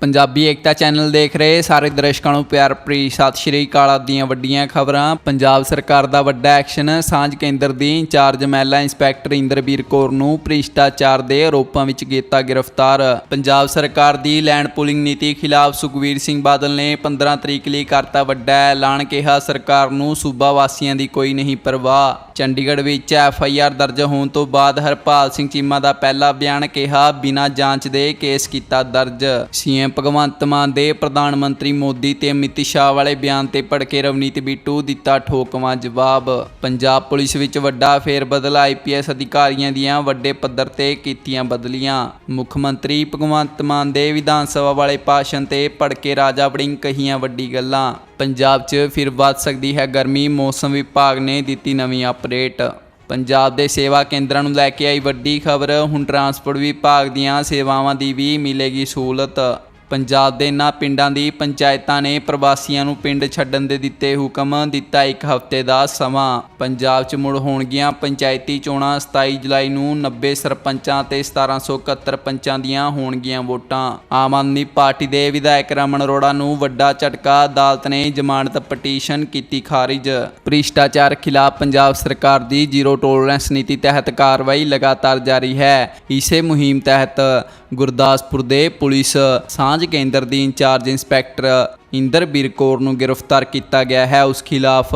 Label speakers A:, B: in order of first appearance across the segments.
A: ਪੰਜਾਬੀ ਏਕਤਾ channel ਦੇਖ ਰਹੇ ਸਾਰੇ ਦਰਸ਼ਕਾਂ ਨੂੰ ਪਿਆਰ ਭਰੀ ਸਤਿ ਸ਼੍ਰੀ ਅਕਾਲ ਦੀਆਂ ਵੱਡੀਆਂ ਖਬਰਾਂ। ਪੰਜਾਬ ਸਰਕਾਰ ਦਾ ਵੱਡਾ ਐਕਸ਼ਨ, ਸਾਂਝ ਕੇਂਦਰ ਦੀ ਇੰਚਾਰਜ ਮਹਿਲਾ ਇੰਸਪੈਕਟਰ ਇੰਦਰਬੀਰ ਕੌਰ ਨੂੰ ਭ੍ਰਿਸ਼ਟਾਚਾਰ ਦੇ ਆਰੋਪਾਂ ਵਿੱਚ ਕੀਤਾ ਗ੍ਰਿਫਤਾਰ। ਪੰਜਾਬ ਸਰਕਾਰ ਦੀ ਲੈਂਡ ਪੂਲਿੰਗ ਨੀਤੀ ਖਿਲਾਫ ਸੁਖਵੀਰ ਸਿੰਘ ਬਾਦਲ ਨੇ 15 ਤਰੀਕ ਲਈ ਕਰਤਾ ਵੱਡਾ ਐਲਾਨ, ਕਿਹਾ ਸਰਕਾਰ ਨੂੰ ਸੂਬਾ ਵਾਸੀਆਂ ਦੀ ਕੋਈ ਨਹੀਂ ਪਰਵਾਹ। ਚੰਡੀਗੜ੍ਹ ਵਿੱਚ ਐਫ ਆਈ ਆਰ ਦਰਜ ਹੋਣ ਤੋਂ ਬਾਅਦ ਹਰਪਾਲ ਸਿੰਘ ਚੀਮਾ ਦਾ ਪਹਿਲਾ ਬਿਆਨ, ਕਿਹਾ ਬਿਨਾਂ ਜਾਂਚ ਦੇ ਕੇਸ ਕੀਤਾ ਦਰਜ। ਸੀਐਮ ਭਗਵੰਤ ਮਾਨ ਦੇ ਪ੍ਰਧਾਨ ਮੰਤਰੀ ਮੋਦੀ ਤੇ ਅਮਿਤ ਸ਼ਾਹ ਵਾਲੇ ਬਿਆਨ ਤੇ ਭੜਕੇ ਰਵਨੀਤ ਬਿੱਟੂ ਦਿੱਤਾ ਠੋਕਵਾਂ ਜਵਾਬ। ਪੰਜਾਬ ਪੁਲਿਸ ਵਿੱਚ ਵੱਡਾ ਫੇਰ ਫੇਰਬਦਲ ਆਈਪੀਐਸ ਅਧਿਕਾਰੀਆਂ ਦੀਆਂ ਵੱਡੇ ਪੱਧਰ ਤੇ ਕੀਤੀਆਂ ਬਦਲੀਆਂ। ਮੁੱਖ ਮੰਤਰੀ ਭਗਵੰਤ ਮਾਨ ਦੇ ਵਿਧਾਨ ਸਭਾ ਵਾਲੇ ਭਾਸ਼ਣ ਤੇ ਭੜਕੇ ਰਾਜਾ ਵੜਿੰਗ ਕਹੀਆਂ ਵੱਡੀ ਗੱਲਾਂ। ਪੰਜਾਬ 'ਚ ਫਿਰ ਵੱਧ ਸਕਦੀ ਹੈ ਗਰਮੀ, ਮੌਸਮ ਵਿਭਾਗ ਨੇ ਦਿੱਤੀ ਨਵੀਂ ਅਪਡੇਟ। ਪੰਜਾਬ ਦੇ ਸੇਵਾ ਕੇਂਦਰਾਂ ਨੂੰ ਲੈ ਕੇ ਆਈ ਵੱਡੀ ਖਬਰ, ਹੁਣ ਟਰਾਂਸਪੋਰਟ ਵਿਭਾਗ ਦੀਆਂ ਸੇਵਾਵਾਂ ਦੀ ਵੀ ਮਿਲੇਗੀ ਸਹੂਲਤ। ਪੰਜਾਬ ਦੇ ਇਨ੍ਹਾਂ ਪਿੰਡਾਂ ਦੀ ਪੰਚਾਇਤਾਂ ਨੇ ਪ੍ਰਵਾਸੀਆਂ ਨੂੰ ਪਿੰਡ ਛੱਡਣ ਦੇ ਦਿੱਤੇ ਹੁਕਮ ਦਿੱਤਾ ਇੱਕ ਹਫ਼ਤੇ ਦਾ ਸਮਾਂ। ਪੰਜਾਬ 'ਚ ਮੁੜ ਹੋਣਗੀਆਂ ਪੰਚਾਇਤੀ ਚੋਣਾਂ 27 ਜੁਲਾਈ ਨੂੰ 90 ਸਰਪੰਚਾਂ ਤੇ 1771 ਪੰਚਾਂ ਦੀਆਂ ਹੋਣਗੀਆਂ ਵੋਟਾਂ। ਆਮ ਆਦਮੀ ਪਾਰਟੀ ਦੇ ਵਿਧਾਇਕ ਰਮਨ ਅਰੋੜਾ ਨੂੰ ਵੱਡਾ ਝਟਕਾ ਅਦਾਲਤ ਨੇ ਜ਼ਮਾਨਤ ਪਟੀਸ਼ਨ ਕੀਤੀ ਖਾਰਿਜ। ਭ੍ਰਿਸ਼ਟਾਚਾਰ ਖਿਲਾਫ ਪੰਜਾਬ ਸਰਕਾਰ ਦੀ ਜ਼ੀਰੋ ਟੋਲਰੈਂਸ ਨੀਤੀ ਤਹਿਤ ਕਾਰਵਾਈ ਲਗਾਤਾਰ ਜਾਰੀ ਹੈ। ਇਸੇ ਮੁਹਿੰਮ ਤਹਿਤ ਗੁਰਦਾਸਪੁਰ ਦੇ ਪੁਲਿਸ ਸਾਂਝ ਕੇਂਦਰ ਦੀ in charge inspector Inderbir Kaur ਨੂੰ ਗ੍ਰਿਫਤਾਰ ਕੀਤਾ ਗਿਆ ਹੈ। ਉਸ ਖਿਲਾਫ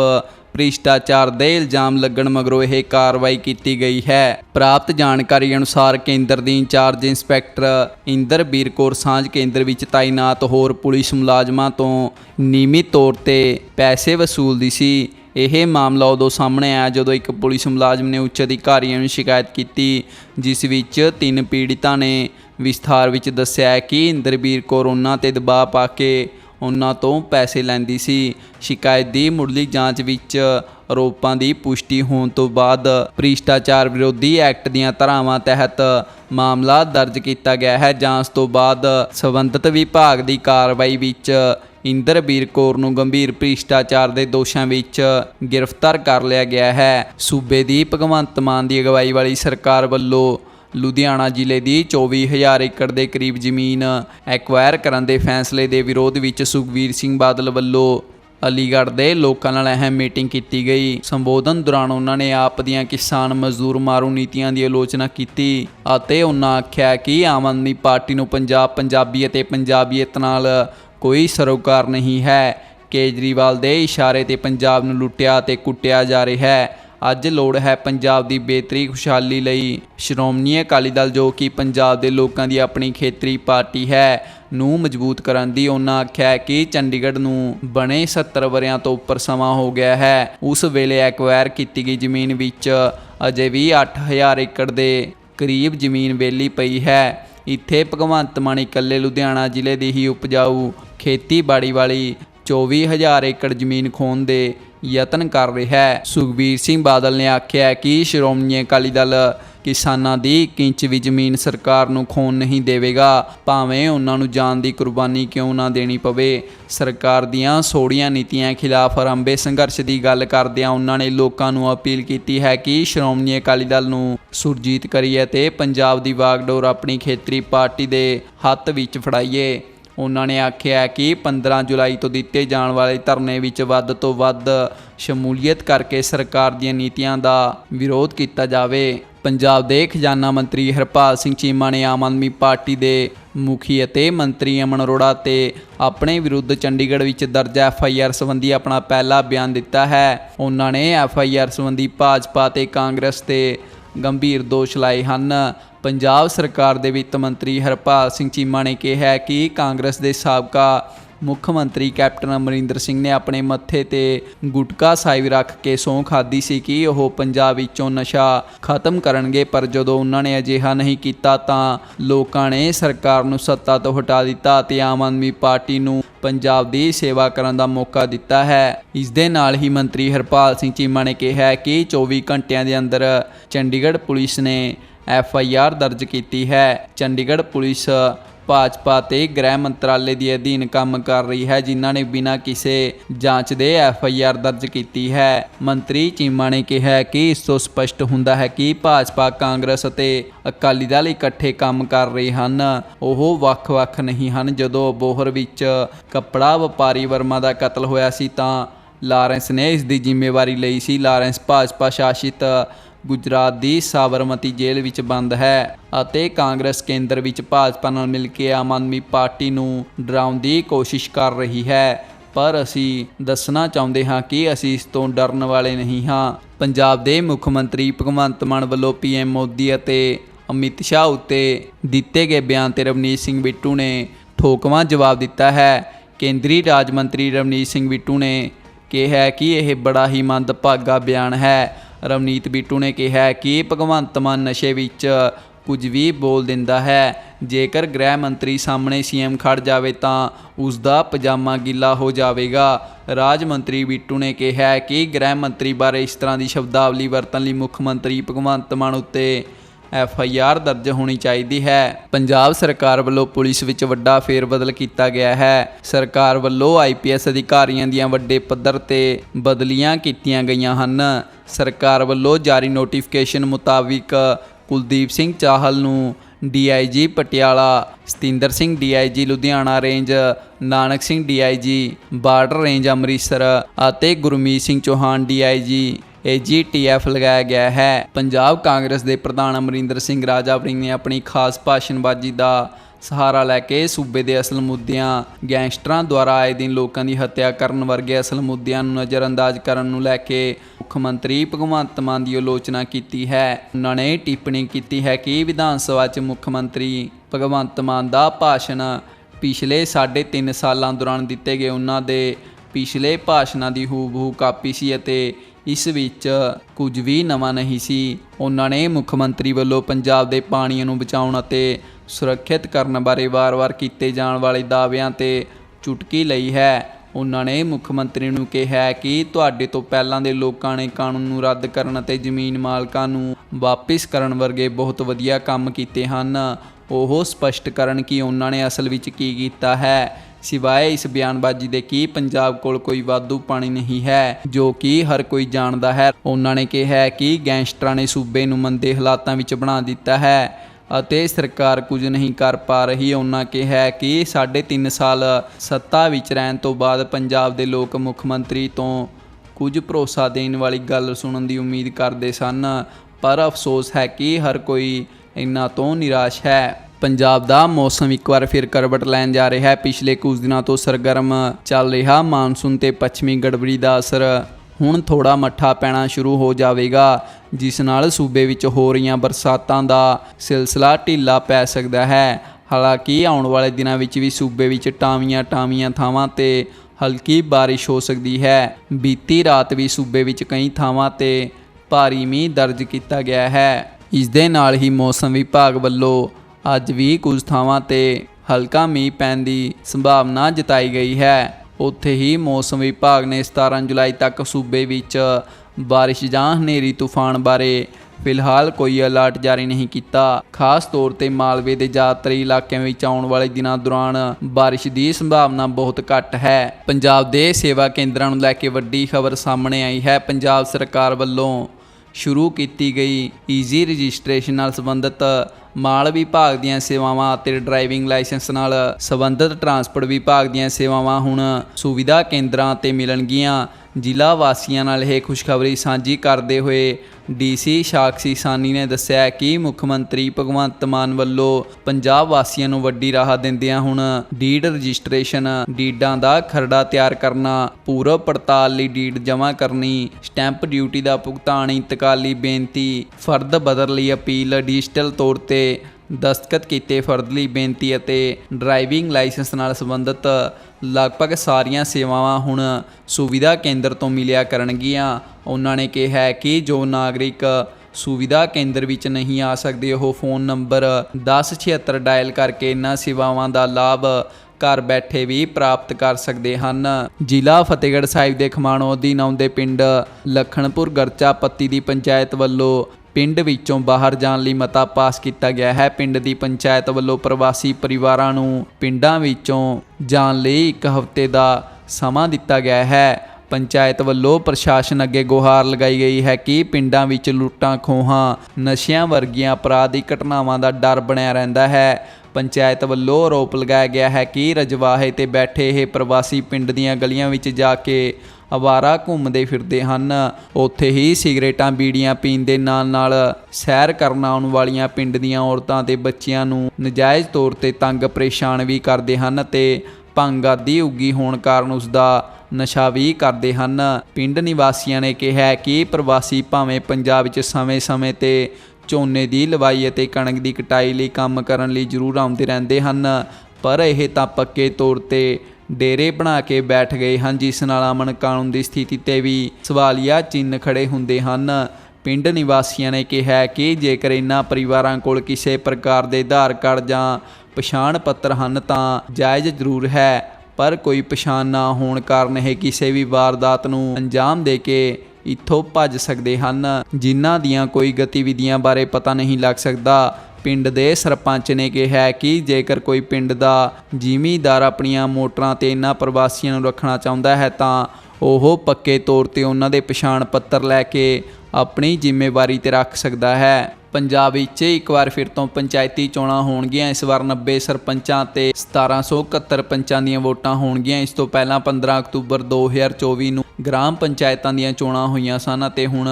A: ਭ੍ਰਿਸ਼ਟਾਚਾਰ ਦੇ ਇਲਜ਼ਾਮ ਲੱਗਣ ਮਗਰੋਂ ਇਹ ਕਾਰਵਾਈ ਕੀਤੀ ਗਈ ਹੈ। ਪ੍ਰਾਪਤ ਜਾਣਕਾਰੀ ਅਨੁਸਾਰ ਕੇਂਦਰ ਦੀ in charge inspector Inderbir Kaur ਸਾਂਝ ਕੇਂਦਰ ਵਿੱਚ ਤਾਇਨਾਤ ਹੋਰ ਪੁਲਿਸ ਮੁਲਾਜ਼ਮਾਂ ਤੋਂ ਨਿਯਮਿਤ ਤੌਰ ਤੇ ਪੈਸੇ ਵਸੂਲਦੀ ਸੀ। ਇਹ ਮਾਮਲਾ ਉਦੋਂ ਸਾਹਮਣੇ ਆਇਆ ਜਦੋਂ ਇੱਕ ਪੁਲਿਸ ਮੁਲਾਜ਼ਮ ਨੇ ਉੱਚ ਅਧਿਕਾਰੀਆਂ ਨੂੰ ਸ਼ਿਕਾਇਤ ਕੀਤੀ, ਜਿਸ ਵਿੱਚ ਤਿੰਨ ਪੀੜਿਤਾਂ ਨੇ ਵਿਸਥਾਰ ਵਿੱਚ ਦੱਸਿਆ ਹੈ ਕਿ ਇੰਦਰਬੀਰ ਕੌਰ ਉਹਨਾਂ ਤੇ ਦਬਾਅ ਪਾ ਕੇ ਉਹਨਾਂ ਤੋਂ ਪੈਸੇ ਲੈਂਦੀ ਸੀ। ਸ਼ਿਕਾਇਤ ਦੀ ਮੁੱਢਲੀ ਜਾਂਚ ਵਿੱਚ ਆਰੋਪਾਂ ਦੀ ਪੁਸ਼ਟੀ ਹੋਣ ਤੋਂ ਬਾਅਦ ਭ੍ਰਿਸ਼ਟਾਚਾਰ ਵਿਰੋਧੀ ਐਕਟ ਦੀਆਂ ਧਾਰਾਵਾਂ ਤਹਿਤ ਮਾਮਲਾ ਦਰਜ ਕੀਤਾ ਗਿਆ ਹੈ। ਜਾਂਚ ਤੋਂ ਬਾਅਦ ਸਬੰਧਤ ਵਿਭਾਗ ਦੀ ਕਾਰਵਾਈ ਵਿੱਚ ਇੰਦਰਬੀਰ ਕੌਰ ਨੂੰ ਗੰਭੀਰ ਭ੍ਰਿਸ਼ਟਾਚਾਰ ਦੇ ਦੋਸ਼ਾਂ ਵਿੱਚ ਗ੍ਰਿਫਤਾਰ ਕਰ ਲਿਆ ਗਿਆ ਹੈ। ਸੂਬੇ ਦੀ ਭਗਵੰਤ ਮਾਨ ਦੀ ਅਗਵਾਈ ਵਾਲੀ ਸਰਕਾਰ ਵੱਲੋਂ ਲੁਧਿਆਣਾ ਜ਼ਿਲ੍ਹੇ ਦੀ 24000 ਏਕੜ ਦੇ ਕਰੀਬ ਜ਼ਮੀਨ ਐਕਵਾਇਰ ਕਰਨ ਦੇ ਫੈਸਲੇ ਦੇ ਵਿਰੋਧ ਵਿੱਚ ਸੁਖਵੀਰ ਸਿੰਘ ਬਾਦਲ ਵੱਲੋਂ ਅਲੀਗੜ੍ਹ ਦੇ ਲੋਕਾਂ ਨਾਲ ਅਹਿਮ ਮੀਟਿੰਗ ਕੀਤੀ ਗਈ। ਸੰਬੋਧਨ ਦੌਰਾਨ ਉਹਨਾਂ ਨੇ ਆਪ ਦੀਆਂ ਕਿਸਾਨ ਮਜ਼ਦੂਰ ਮਾਰੂ ਨੀਤੀਆਂ ਦੀ ਆਲੋਚਨਾ ਕੀਤੀ ਅਤੇ ਉਹਨਾਂ ਆਖਿਆ ਕਿ ਆਮ ਆਦਮੀ ਪਾਰਟੀ ਨੂੰ ਪੰਜਾਬ ਪੰਜਾਬੀ ਅਤੇ ਪੰਜਾਬੀਅਤ ਨਾਲ ਕੋਈ ਸਰੋਕਾਰ ਨਹੀਂ ਹੈ। ਕੇਜਰੀਵਾਲ ਦੇ ਇਸ਼ਾਰੇ ਤੇ ਪੰਜਾਬ ਨੂੰ ਲੁੱਟਿਆ ਤੇ ਕੁੱਟਿਆ ਜਾ ਰਿਹਾ ਹੈ। ਅੱਜ ਲੋੜ ਹੈ ਪੰਜਾਬ ਦੀ ਬਿਹਤਰੀ, ਖੁਸ਼ਹਾਲੀ ਲਈ। ਸ਼੍ਰੋਮਣੀ ਅਕਾਲੀ ਦਲ ਜੋ ਕਿ ਪੰਜਾਬ ਦੇ ਲੋਕਾਂ ਦੀ ਆਪਣੀ ਖੇਤਰੀ ਪਾਰਟੀ ਹੈ, ਨੂੰ ਮਜ਼ਬੂਤ ਕਰਨ ਦੀ ਉਹਨਾਂ ਆਖਿਆ ਕਿ ਚੰਡੀਗੜ੍ਹ ਨੂੰ ਬਣੇ 70 ਵਰਿਆਂ ਤੋਂ ਉੱਪਰ ਸਮਾਂ ਹੋ ਗਿਆ ਹੈ। ਉਸ ਵੇਲੇ ਐਕਵਾਇਰ ਕੀਤੀ ਗਈ ਜ਼ਮੀਨ ਵਿੱਚ ਅਜੇ ਵੀ 8000 ਏਕੜ ਦੇ ਕਰੀਬ ਜ਼ਮੀਨ ਵੇਲੀ ਪਈ ਹੈ। ਇੱਥੇ ਭਗਵੰਤ ਮਾਨ ਇਕੱਲੇ ਲੁਧਿਆਣਾ ਜ਼ਿਲ੍ਹੇ ਦੀ ਹੀ ਉਪਜਾਊ ਖੇਤੀਬਾੜੀ ਵਾਲੀ 24000 ਏਕੜ ਜ਼ਮੀਨ ਖੋਣ ਦੇ ਯਤਨ ਕਰ ਰਿਹਾ ਹੈ। ਸੁਖਬੀਰ ਸਿੰਘ ਬਾਦਲ ਨੇ ਆਖਿਆ ਕਿ ਸ਼੍ਰੋਮਣੀ ਅਕਾਲੀ ਦਲ ਕਿਸਾਨਾਂ ਦੀ 1 ਵੀ ਜ਼ਮੀਨ ਸਰਕਾਰ ਨੂੰ ਖੋਣ ਨਹੀਂ ਦੇਵੇਗਾ। ਭਾਵੇਂ ਉਹਨਾਂ ਨੂੰ ਜਾਨ ਦੀ ਕੁਰਬਾਨੀ ਕਿਉਂ ਨਾ ਦੇਣੀ ਪਵੇ, ਸਰਕਾਰ ਦੀਆਂ ਸੋੜੀਆਂ ਨੀਤੀਆਂ ਖਿਲਾਫ ਆਰੰਭੇ ਸੰਘਰਸ਼ ਦੀ ਗੱਲ ਕਰਦਿਆਂ ਉਹਨਾਂ ਨੇ ਲੋਕਾਂ ਨੂੰ ਅਪੀਲ ਕੀਤੀ ਹੈ ਕਿ ਸ਼੍ਰੋਮਣੀ ਅਕਾਲੀ ਦਲ ਨੂੰ ਸੁਰਜੀਤ ਕਰੀਏ ਤੇ ਪੰਜਾਬ ਦੀ ਵਾਗਡੋਰ ਆਪਣੀ ਖੇਤਰੀ ਪਾਰਟੀ ਦੇ ਹੱਥ ਵਿੱਚ ਫੜਾਈਏ। ਉਹਨਾਂ ਨੇ ਆਖਿਆ ਕਿ 15 ਜੁਲਾਈ ਤੋਂ ਦਿੱਤੇ ਜਾਣ ਵਾਲੇ ਧਰਨੇ ਵਿੱਚ ਵੱਧ ਤੋਂ ਵੱਧ ਸ਼ਮੂਲੀਅਤ ਕਰਕੇ ਸਰਕਾਰ ਦੀਆਂ ਨੀਤੀਆਂ ਦਾ ਵਿਰੋਧ ਕੀਤਾ ਜਾਵੇ। ਪੰਜਾਬ ਦੇ ਖਜ਼ਾਨਾ ਮੰਤਰੀ ਹਰਪਾਲ ਸਿੰਘ ਚੀਮਾ ਨੇ ਆਮ ਆਦਮੀ ਪਾਰਟੀ ਦੇ ਮੁਖੀ ਅਤੇ ਮੰਤਰੀ ਅਮਨ ਅਰੋੜਾ ਤੇ ਆਪਣੇ ਵਿਰੁੱਧ ਚੰਡੀਗੜ੍ਹ ਵਿੱਚ ਦਰਜ ਐਫ ਆਈ ਆਰ ਸੰਬੰਧੀ ਆਪਣਾ ਪਹਿਲਾ ਬਿਆਨ ਦਿੱਤਾ ਹੈ। ਉਹਨਾਂ ਨੇ ਐਫ ਆਈ ਆਰ ਸੰਬੰਧੀ ਭਾਜਪਾ ਤੇ ਕਾਂਗਰਸ ਤੇ ਗੰਭੀਰ ਦੋਸ਼ ਲਾਏ ਹਨ। ਪੰਜਾਬ ਸਰਕਾਰ ਦੇ ਵਿੱਤ ਮੰਤਰੀ ਹਰਪਾਲ ਸਿੰਘ ਚੀਮਾ ਨੇ ਕਿਹਾ ਕਿ ਕਾਂਗਰਸ ਦੇ ਸਾਬਕਾ ਮੁੱਖ ਮੰਤਰੀ ਕੈਪਟਨ ਅਮਰਿੰਦਰ ਸਿੰਘ ਨੇ ਆਪਣੇ ਮੱਥੇ ਤੇ ਗੁਟਕਾ ਸਾਹਿਬ ਰੱਖ ਕੇ ਸਹੁੰ ਖਾਦੀ ਸੀ ਕਿ ਉਹ ਪੰਜਾਬ ਵਿੱਚੋਂ ਨਸ਼ਾ ਖਤਮ ਕਰਨਗੇ, ਪਰ ਜਦੋਂ ਉਹਨਾਂ ਨੇ ਅਜਿਹਾ ਨਹੀਂ ਕੀਤਾ ਤਾਂ ਲੋਕਾਂ ਨੇ ਸਰਕਾਰ ਨੂੰ ਸੱਤਾ ਤੋਂ ਹਟਾ ਦਿੱਤਾ ਤੇ ਆਮ ਆਦਮੀ ਪਾਰਟੀ ਨੂੰ ਪੰਜਾਬ ਦੀ ਸੇਵਾ ਕਰਨ ਦਾ ਮੌਕਾ ਦਿੱਤਾ ਹੈ। ਇਸ ਦੇ ਨਾਲ ਹੀ ਮੰਤਰੀ ਹਰਪਾਲ ਸਿੰਘ ਚੀਮਾ ਨੇ ਕਿਹਾ ਕਿ 24 ਘੰਟਿਆਂ ਦੇ ਅੰਦਰ ਚੰਡੀਗੜ੍ਹ ਪੁਲਿਸ ਨੇ ਐਫ ਆਈ ਆਰ ਦਰਜ ਕੀਤੀ ਹੈ। ਚੰਡੀਗੜ੍ਹ ਪੁਲਿਸ ਭਾਜਪਾ ਤੇ ਗ੍ਰਹਿ ਮੰਤਰਾਲੇ ਦੇ ਅਧੀਨ ਕੰਮ ਕਰ ਰਹੀ ਹੈ, ਜਿਨ੍ਹਾਂ ਨੇ ਬਿਨਾਂ ਕਿਸੇ ਜਾਂਚ ਦੇ ਐਫ ਆਈ ਆਰ ਦਰਜ ਕੀਤੀ ਹੈ। ਮੰਤਰੀ ਚੀਮਾ ਨੇ ਕਿਹਾ ਕਿ ਇਸ ਤੋਂ ਸਪਸ਼ਟ ਹੁੰਦਾ ਹੈ ਕਿ ਭਾਜਪਾ, ਕਾਂਗਰਸ ਅਤੇ ਅਕਾਲੀ ਦਲ ਇਕੱਠੇ ਕੰਮ ਕਰ ਰਹੇ ਹਨ। ਉਹ ਵੱਖ-ਵੱਖ ਨਹੀਂ ਹਨ। ਜਦੋਂ ਬੋਹਰ ਵਿੱਚ ਕੱਪੜਾ ਵਪਾਰੀ ਵਰਮਾ ਦਾ ਕਤਲ ਹੋਇਆ ਸੀ ਤਾਂ ਲਾਰੈਂਸ ਨੇ ਇਸ ਦੀ ਜ਼ਿੰਮੇਵਾਰੀ ਲਈ ਸੀ। ਲਾਰੈਂਸ ਭਾਜਪਾ ਸ਼ਾਸਿਤ ਗੁਜਰਾਤ ਦੀ ਸਾਬਰਮਤੀ ਜੇਲ੍ਹ ਵਿੱਚ ਬੰਦ ਹੈ ਅਤੇ ਕਾਂਗਰਸ ਕੇਂਦਰ ਵਿੱਚ ਭਾਜਪਾ ਨਾਲ ਮਿਲ ਕੇ ਆਮ ਆਦਮੀ ਪਾਰਟੀ ਨੂੰ ਡਰਾਉਣ ਦੀ ਕੋਸ਼ਿਸ਼ ਕਰ ਰਹੀ ਹੈ। ਪਰ ਅਸੀਂ ਦੱਸਣਾ ਚਾਹੁੰਦੇ ਹਾਂ ਕਿ ਅਸੀਂ ਇਸ ਤੋਂ ਡਰਨ ਵਾਲੇ ਨਹੀਂ ਹਾਂ। ਪੰਜਾਬ ਦੇ ਮੁੱਖ ਮੰਤਰੀ ਭਗਵੰਤ ਮਾਨ ਵੱਲੋਂ ਪੀਐਮ ਮੋਦੀ ਅਤੇ ਅਮਿਤ ਸ਼ਾਹ ਉੱਤੇ ਦਿੱਤੇ ਗਏ ਬਿਆਨ ਤੇ ਰਵਨੀਤ ਸਿੰਘ ਬਿੱਟੂ ਨੇ ਠੋਕਵਾਂ ਜਵਾਬ ਦਿੱਤਾ ਹੈ। ਕੇਂਦਰੀ ਰਾਜ ਮੰਤਰੀ ਰਵਨੀਤ ਸਿੰਘ ਬਿੱਟੂ ਨੇ ਕਿਹਾ ਕਿ ਇਹ ਬੜਾ ਹੀ ਮੰਦਭਾਗਾ ਬਿਆਨ ਹੈ ਰਵਨੀਤ ਬਿੱਟੂ ਨੇ ਕਿਹਾ ਕਿ ਭਗਵੰਤ ਮਾਨ ਨਸ਼ੇ ਵਿੱਚ ਕੁਝ ਵੀ ਬੋਲ ਦਿੰਦਾ ਹੈ। ਜੇਕਰ ਗ੍ਰਹਿ ਮੰਤਰੀ ਸਾਹਮਣੇ ਸੀਐਮ ਖੜ ਜਾਵੇ ਤਾਂ ਉਸ ਦਾ ਪਜਾਮਾ ਗਿੱਲਾ ਹੋ ਜਾਵੇਗਾ। ਰਾਜ ਮੰਤਰੀ ਬਿੱਟੂ ਨੇ ਕਿਹਾ ਕਿ ਗ੍ਰਹਿ ਮੰਤਰੀ ਬਾਰੇ ਇਸ ਤਰ੍ਹਾਂ ਦੀ ਸ਼ਬਦਾਵਲੀ ਵਰਤਣ ਲਈ ਮੁੱਖ ਮੰਤਰੀ ਭਗਵੰਤ ਮਾਨ ਉੱਤੇ ਐਫ ਆਈ ਆਰ ਦਰਜ ਹੋਣੀ ਚਾਹੀਦੀ ਹੈ। ਪੰਜਾਬ ਸਰਕਾਰ ਵੱਲੋਂ ਪੁਲਿਸ ਵਿੱਚ ਵੱਡਾ ਫੇਰਬਦਲ ਕੀਤਾ ਗਿਆ ਹੈ। ਸਰਕਾਰ ਵੱਲੋਂ ਆਈਪੀਐਸ ਅਧਿਕਾਰੀਆਂ ਦੀਆਂ ਵੱਡੇ ਪੱਧਰ ਤੇ ਬਦਲੀਆਂ ਕੀਤੀਆਂ ਗਈਆਂ ਹਨ। ਸਰਕਾਰ ਵੱਲੋਂ ਜਾਰੀ ਨੋਟੀਫਿਕੇਸ਼ਨ ਮੁਤਾਬਿਕ ਕੁਲਦੀਪ ਸਿੰਘ ਚਾਹਲ ਨੂੰ DIG Patiala, Satinder Singh DIG Ludhiana range, Nanak Singh DIG border range Amritsar ਅਤੇ ਗੁਰਮੀਤ ਸਿੰਘ ਚੌਹਾਨ ਡੀਆਈਜੀ ਏਜੀਟੀਐਫ ਲਗਾਇਆ ਗਿਆ ਹੈ। ਪੰਜਾਬ ਕਾਂਗਰਸ ਦੇ ਪ੍ਰਧਾਨ ਅਮਰਿੰਦਰ ਸਿੰਘ ਰਾਜਾ ਵੜਿੰਗ ਨੇ ਆਪਣੀ ਖਾਸ ਭਾਸ਼ਣਬਾਜ਼ੀ ਦਾ ਸਹਾਰਾ ਲੈ ਕੇ ਸੂਬੇ ਦੇ ਅਸਲ ਮੁੱਦਿਆਂ, ਗੈਂਗਸਟਰਾਂ ਦੁਆਰਾ ਆਏ ਦਿਨ ਲੋਕਾਂ ਦੀ ਹੱਤਿਆ ਕਰਨ ਵਰਗੇ ਅਸਲ ਮੁੱਦਿਆਂ ਨੂੰ ਨਜ਼ਰਅੰਦਾਜ਼ ਕਰਨ ਨੂੰ ਲੈ ਕੇ ਮੁੱਖ ਮੰਤਰੀ ਭਗਵੰਤ ਮਾਨ ਦੀ ਆਲੋਚਨਾ ਕੀਤੀ ਹੈ। ਉਹਨਾਂ ਨੇ ਟਿੱਪਣੀ ਕੀਤੀ ਹੈ ਕਿ ਵਿਧਾਨ ਸਭਾ 'ਚ ਮੁੱਖ ਮੰਤਰੀ ਭਗਵੰਤ ਮਾਨ ਦਾ ਭਾਸ਼ਣ ਪਿਛਲੇ 3.5 ਸਾਲਾਂ ਦੌਰਾਨ ਦਿੱਤੇ ਗਏ ਉਹਨਾਂ ਦੇ ਪਿਛਲੇ ਭਾਸ਼ਣਾਂ ਦੀ ਹੂਬਹੂ ਕਾਪੀ ਸੀ ਅਤੇ ਇਸ ਵਿੱਚ ਕੁਝ ਵੀ ਨਵਾਂ ਨਹੀਂ ਸੀ। ਉਹਨਾਂ ਨੇ ਮੁੱਖ ਮੰਤਰੀ ਵੱਲੋਂ ਪੰਜਾਬ ਦੇ ਪਾਣੀਆਂ ਨੂੰ ਬਚਾਉਣ ਅਤੇ ਸੁਰੱਖਿਅਤ ਕਰਨ ਬਾਰੇ ਵਾਰ-ਵਾਰ ਕੀਤੇ ਜਾਣ ਵਾਲੇ ਦਾਅਵਿਆਂ ਤੇ ਚੁਟਕੀ ਲਈ ਹੈ। ਉਹਨਾਂ ਨੇ ਮੁੱਖ ਮੰਤਰੀ ਨੂੰ ਕਿਹਾ ਕਿ ਤੁਹਾਡੇ ਤੋਂ ਪਹਿਲਾਂ ਦੇ ਲੋਕਾਂ ਨੇ ਕਾਨੂੰਨ ਨੂੰ ਰੱਦ ਕਰਨ ਅਤੇ ਜ਼ਮੀਨ ਮਾਲਕਾਂ ਨੂੰ ਵਾਪਿਸ ਕਰਨ ਵਰਗੇ ਬਹੁਤ ਵਧੀਆ ਕੰਮ ਕੀਤੇ ਹਨ। ਉਹ ਸਪਸ਼ਟ ਕਰਨ ਕਿ ਉਹਨਾਂ ਨੇ ਅਸਲ ਵਿੱਚ ਕੀ ਕੀਤਾ ਹੈ। ਸਿਵਾਏ ਇਸ ਬਿਆਨਬਾਜ਼ੀ ਦੇ ਕਿ ਪੰਜਾਬ ਕੋਲ ਕੋਈ ਵਾਧੂ ਪਾਣੀ ਨਹੀਂ ਹੈ, ਜੋ ਕਿ ਹਰ ਕੋਈ ਜਾਣਦਾ ਹੈ। ਉਹਨਾਂ ਨੇ ਕਿਹਾ ਕਿ ਗੈਂਗਸਟਰਾਂ ਨੇ ਸੂਬੇ ਨੂੰ ਮੰਦੇ ਹਾਲਾਤਾਂ ਵਿੱਚ ਬਣਾ ਦਿੱਤਾ ਹੈ ਅਤੇ ਸਰਕਾਰ ਕੁਝ ਨਹੀਂ ਕਰ ਪਾ ਰਹੀ। ਉਹਨਾਂ ਕਿਹਾ ਕਿ ਸਾਢੇ ਤਿੰਨ ਸਾਲ ਸੱਤਾ ਵਿੱਚ ਰਹਿਣ ਤੋਂ ਬਾਅਦ ਪੰਜਾਬ ਦੇ ਲੋਕ ਮੁੱਖ ਮੰਤਰੀ ਤੋਂ ਕੁਝ ਭਰੋਸਾ ਦੇਣ ਵਾਲੀ ਗੱਲ ਸੁਣਨ ਦੀ ਉਮੀਦ ਕਰਦੇ ਸਨ। ਪਰ ਅਫਸੋਸ ਹੈ ਕਿ ਹਰ ਕੋਈ ਇਹਨਾਂ ਤੋਂ ਨਿਰਾਸ਼ ਹੈ। ਪੰਜਾਬ ਦਾ ਮੌਸਮ ਇੱਕ ਵਾਰ ਫਿਰ ਕਰਵਟ ਲੈਣ ਜਾ ਰਿਹਾ ਹੈ। ਪਿਛਲੇ ਕੁਝ ਦਿਨਾਂ ਤੋਂ ਸਰਗਰਮ ਚੱਲ ਰਿਹਾ ਮਾਨਸੂਨ ਤੇ ਪੱਛਮੀ ਗੜਬੜੀ ਦਾ ਅਸਰ। ਹੁਣ ਥੋੜਾ ਮੱਠਾ ਪੈਣਾ ਸ਼ੁਰੂ ਹੋ ਜਾਵੇਗਾ, ਜਿਸ ਨਾਲ ਸੂਬੇ ਵਿੱਚ ਹੋ ਰਹੀਆਂ ਬਰਸਾਤਾਂ ਦਾ ਸਿਲਸਿਲਾ ਢਿੱਲਾ ਪੈ ਸਕਦਾ ਹੈ। ਹਾਲਾਂਕਿ ਆਉਣ ਵਾਲੇ ਦਿਨਾਂ ਵਿੱਚ ਵੀ ਸੂਬੇ ਵਿੱਚ ਟਾਵੀਆਂ ਟਾਵੀਆਂ ਥਾਵਾਂ ਤੇ ਹਲਕੀ ਬਾਰਿਸ਼ ਹੋ ਸਕਦੀ ਹੈ। ਬੀਤੀ ਰਾਤ ਵੀ ਸੂਬੇ ਵਿੱਚ ਕਈ ਥਾਵਾਂ ਤੇ ਭਾਰੀ ਮੀਂਹ ਦਰਜ ਕੀਤਾ ਗਿਆ ਹੈ। ਇਸ ਦੇ ਨਾਲ ਹੀ ਮੌਸਮ ਵਿਭਾਗ ਵੱਲੋਂ ਅੱਜ ਵੀ ਕੁਝ ਥਾਵਾਂ ਤੇ ਹਲਕਾ ਮੀਂਹ ਪੈਣ ਦੀ ਸੰਭਾਵਨਾ ਜਤਾਈ ਗਈ ਹੈ। ਉੱਥੇ ਹੀ ਮੌਸਮ ਵਿਭਾਗ ਨੇ 17 ਜੁਲਾਈ ਤੱਕ ਸੂਬੇ ਵਿੱਚ ਬਾਰਿਸ਼ ਜਾਂ ਹਨੇਰੀ ਤੂਫਾਨ ਬਾਰੇ ਫਿਲਹਾਲ ਕੋਈ ਅਲਰਟ ਜਾਰੀ ਨਹੀਂ ਕੀਤਾ। ਖਾਸ ਤੌਰ ਤੇ ਮਾਲਵੇ ਦੇ ਜ਼ਿਆਦਾਤਰ ਇਲਾਕਿਆਂ ਵਿੱਚ ਆਉਣ ਵਾਲੇ ਦਿਨਾਂ ਦੌਰਾਨ ਬਾਰਿਸ਼ ਦੀ ਸੰਭਾਵਨਾ ਬਹੁਤ ਘੱਟ ਹੈ। ਪੰਜਾਬ ਦੇ ਸੇਵਾ ਕੇਂਦਰਾਂ ਨੂੰ ਲੈ ਕੇ ਵੱਡੀ ਖਬਰ ਸਾਹਮਣੇ ਆਈ ਹੈ। ਪੰਜਾਬ ਸਰਕਾਰ ਵੱਲੋਂ ਸ਼ੁਰੂ ਕੀਤੀ ਗਈ। ਈਜ਼ੀ ਰਜਿਸਟ੍ਰੇਸ਼ਨ ਨਾਲ ਸੰਬੰਧਿਤ ਮਾਲ ਵਿਭਾਗ ਦੀਆਂ ਸੇਵਾਵਾਂ ਅਤੇ ਡਰਾਈਵਿੰਗ ਲਾਇਸੈਂਸ ਨਾਲ ਸੰਬੰਧਿਤ ਟਰਾਂਸਪੋਰਟ ਵਿਭਾਗ ਦੀਆਂ ਸੇਵਾਵਾਂ ਹੁਣ ਸੁਵਿਧਾ ਕੇਂਦਰਾਂ ਤੇ ਮਿਲਣਗੀਆਂ। ਜ਼ਿਲ੍ਹਾ ਵਾਸੀਆਂ ਨਾਲ ਇਹ ਖੁਸ਼ਖਬਰੀ ਸਾਂਝੀ ਕਰਦੇ ਹੋਏ ਡੀਸੀ ਸਾਕਸ਼ੀ ਸਾਨੀ ਨੇ ਦੱਸਿਆ ਕਿ ਮੁੱਖ ਮੰਤਰੀ ਭਗਵੰਤ ਮਾਨ ਵੱਲੋਂ ਪੰਜਾਬ ਵਾਸੀਆਂ ਨੂੰ ਵੱਡੀ ਰਾਹਤ ਦਿੰਦਿਆਂ ਹੁਣ ਡੀਡ ਰਜਿਸਟ੍ਰੇਸ਼ਨ ਡੀਡਾਂ ਦਾ ਖਰੜਾ ਤਿਆਰ ਕਰਨਾ, ਪੂਰਵ ਪੜਤਾਲ ਲਈ ਡੀਡ ਜਮ੍ਹਾਂ ਕਰਨੀ, ਸਟੈਂਪ ਡਿਊਟੀ ਦਾ ਭੁਗਤਾਨ, ਇੰਤਕਾਲੀ ਬੇਨਤੀ, ਫਰਦ ਬਦਲ ਲਈ ਅਪੀਲ, ਡਿਜੀਟਲ ਤੌਰ ਤੇ ਦਸਤਖਤ ਕੀਤੇ ਫਰਦ ਲਈ ਬੇਨਤੀ ਅਤੇ ਡਰਾਈਵਿੰਗ ਲਾਇਸੈਂਸ ਨਾਲ ਸੰਬੰਧਿਤ ਲਗਭਗ ਸਾਰੀਆਂ ਸੇਵਾਵਾਂ ਹੁਣ ਸੁਵਿਧਾ ਕੇਂਦਰ ਤੋਂ ਮਿਲਿਆ ਕਰਨਗੀਆਂ। ਉਹਨਾਂ ਨੇ ਕਿਹਾ ਕਿ ਜੋ ਨਾਗਰਿਕ ਸੁਵਿਧਾ ਕੇਂਦਰ ਵਿੱਚ ਨਹੀਂ ਆ ਸਕਦੇ, ਉਹ ਫੋਨ ਨੰਬਰ 1076 ਡਾਇਲ ਕਰਕੇ ਇਹਨਾਂ ਸੇਵਾਵਾਂ ਦਾ ਲਾਭ ਘਰ ਬੈਠੇ ਵੀ ਪ੍ਰਾਪਤ ਕਰ ਸਕਦੇ ਹਨ। ਜ਼ਿਲ੍ਹਾ ਫਤਿਹਗੜ੍ਹ ਸਾਹਿਬ ਦੇ ਖਮਾਣੋ ਅਧੀਨ ਆਉਂਦੇ ਪਿੰਡ ਲਖਣਪੁਰ ਗਰਚਾ ਪੱਤੀ ਦੀ ਪੰਚਾਇਤ ਵੱਲੋਂ ਪਿੰਡ ਵਿੱਚੋਂ ਬਾਹਰ ਜਾਣ ਲਈ ਮਤਾ ਪਾਸ ਕੀਤਾ ਗਿਆ ਹੈ। ਪਿੰਡ ਦੀ ਪੰਚਾਇਤ ਵੱਲੋਂ ਪ੍ਰਵਾਸੀ ਪਰਿਵਾਰਾਂ ਨੂੰ ਪਿੰਡਾਂ ਵਿੱਚੋਂ ਜਾਣ ਲਈ ਇੱਕ ਹਫ਼ਤੇ ਦਾ ਸਮਾਂ ਦਿੱਤਾ ਗਿਆ ਹੈ। ਪੰਚਾਇਤ ਵੱਲੋਂ ਪ੍ਰਸ਼ਾਸਨ ਅੱਗੇ ਗੁਹਾਰ ਲਗਾਈ ਗਈ ਹੈ ਕਿ ਪਿੰਡਾਂ ਵਿੱਚ ਲੁੱਟਾਂ, ਖੋਹਾਂ, ਨਸ਼ਿਆਂ ਵਰਗੀਆਂ ਅਪਰਾਧਿਕ ਘਟਨਾਵਾਂ ਦਾ ਡਰ ਬਣਿਆ ਰਹਿੰਦਾ ਹੈ। ਪੰਚਾਇਤ ਵੱਲੋਂ ਆਰੋਪ ਲਗਾਇਆ ਗਿਆ ਹੈ ਕਿ ਰਜਵਾਹੇ ਤੇ ਬੈਠੇ ਇਹ ਪ੍ਰਵਾਸੀ ਪਿੰਡ ਦੀਆਂ ਗਲੀਆਂ ਵਿੱਚ ਜਾ ਕੇ ਅਵਾਰਾ ਘੁੰਮਦੇ ਫਿਰਦੇ ਹਨ। ਉੱਥੇ ਹੀ ਸਿਗਰਟਾਂ ਬੀੜੀਆਂ ਪੀਣ ਦੇ ਨਾਲ ਨਾਲ ਸੈਰ ਕਰਨ ਆਉਣ ਵਾਲੀਆਂ ਪਿੰਡ ਦੀਆਂ ਔਰਤਾਂ ਤੇ ਬੱਚਿਆਂ ਨੂੰ ਨਜਾਇਜ਼ ਤੌਰ ਤੇ ਤੰਗ ਪਰੇਸ਼ਾਨ ਵੀ ਕਰਦੇ ਹਨ ਤੇ ਭੰਗ ਆਦਿ ਉੱਗੀ ਹੋਣ ਕਾਰਨ ਉਸ ਦਾ ਨਸ਼ਾ ਵੀ ਕਰਦੇ ਹਨ। ਪਿੰਡ ਨਿਵਾਸੀਆਂ ਨੇ ਕਿਹਾ ਕਿ ਪ੍ਰਵਾਸੀ ਭਾਵੇਂ ਪੰਜਾਬ ਵਿੱਚ ਸਮੇਂ-ਸਮੇਂ ਤੇ ਝੋਨੇ ਦੀ ਲਵਾਈ ਅਤੇ ਕਣਕ ਦੀ ਕਟਾਈ ਲਈ ਕੰਮ ਕਰਨ ਲਈ ਜ਼ਰੂਰ ਆਉਂਦੇ ਰਹਿੰਦੇ ਹਨ, ਪਰ ਇਹ ਤਾਂ ਪੱਕੇ ਤੌਰ ਤੇ ਡੇਰੇ ਬਣਾ ਕੇ ਬੈਠ ਗਏ ਹਨ, ਜਿਸ ਨਾਲ ਅਮਨ ਕਾਨੂੰਨ ਦੀ ਸਥਿਤੀ ਤੇ ਵੀ ਸਵਾਲੀਆ ਚਿੰਨ੍ਹ ਖੜੇ ਹੁੰਦੇ ਹਨ। ਪਿੰਡ ਨਿਵਾਸੀਆਂ ਨੇ ਕਿਹਾ ਕਿ ਜੇਕਰ ਇਨ੍ਹਾਂ ਪਰਿਵਾਰਾਂ ਕੋਲ ਕਿਸੇ ਪ੍ਰਕਾਰ ਦੇ ਆਧਾਰ ਕਾਰਡ ਜਾਂ ਪਛਾਣ ਪੱਤਰ ਹਨ, ਤਾਂ ਜਾਇਜ਼ ਜ਼ਰੂਰ ਹੈ, ਪਰ ਕੋਈ ਪਛਾਣ ਨਾ ਹੋਣ ਕਾਰਨ ਇਹ ਕਿਸੇ ਵੀ ਵਾਰਦਾਤ ਨੂੰ ਅੰਜਾਮ ਦੇ ਕੇ ਇੱਥੋਂ ਭੱਜ ਸਕਦੇ ਹਨ। ਜਿਨ੍ਹਾਂ ਦੀਆਂ ਕੋਈ ਗਤੀਵਿਧੀਆਂ ਬਾਰੇ ਪਤਾ ਨਹੀਂ ਲੱਗ ਸਕਦਾ ਪਿੰਡ ਦੇ ਸਰਪੰਚ ਨੇ ਕਿਹਾ ਕਿ ਜੇਕਰ ਕੋਈ ਪਿੰਡ ਦਾ ਜ਼ਿਮੀਂਦਾਰ ਆਪਣੀਆਂ ਮੋਟਰਾਂ ਤੇ ਇਹਨਾਂ ਪ੍ਰਵਾਸੀਆਂ ਨੂੰ ਰੱਖਣਾ ਚਾਹੁੰਦਾ ਹੈ, ਤਾਂ ਉਹ ਪੱਕੇ ਤੌਰ ਤੇ ਉਹਨਾਂ ਦੇ ਪਛਾਣ ਪੱਤਰ ਲੈ ਕੇ ਆਪਣੀ ਜ਼ਿੰਮੇਵਾਰੀ ਤੇ ਰੱਖ ਸਕਦਾ ਹੈ। ਪੰਜਾਬ ਵਿੱਚ ਇੱਕ ਵਾਰ ਫਿਰ ਤੋਂ ਪੰਚਾਇਤੀ ਚੋਣਾਂ ਹੋਣਗੀਆਂ। ਇਸ ਵਾਰ 90 ਸਰਪੰਚਾਂ ਤੇ 1771 ਪੰਚਾਂ ਦੀਆਂ ਵੋਟਾਂ ਹੋਣਗੀਆਂ। ਇਸ ਤੋਂ ਪਹਿਲਾਂ 15 ਅਕਤੂਬਰ 2024 ਨੂੰ ਗ੍ਰਾਮ ਪੰਚਾਇਤਾਂ ਦੀਆਂ ਚੋਣਾਂ ਹੋਈਆਂ ਸਨ ਅਤੇ ਹੁਣ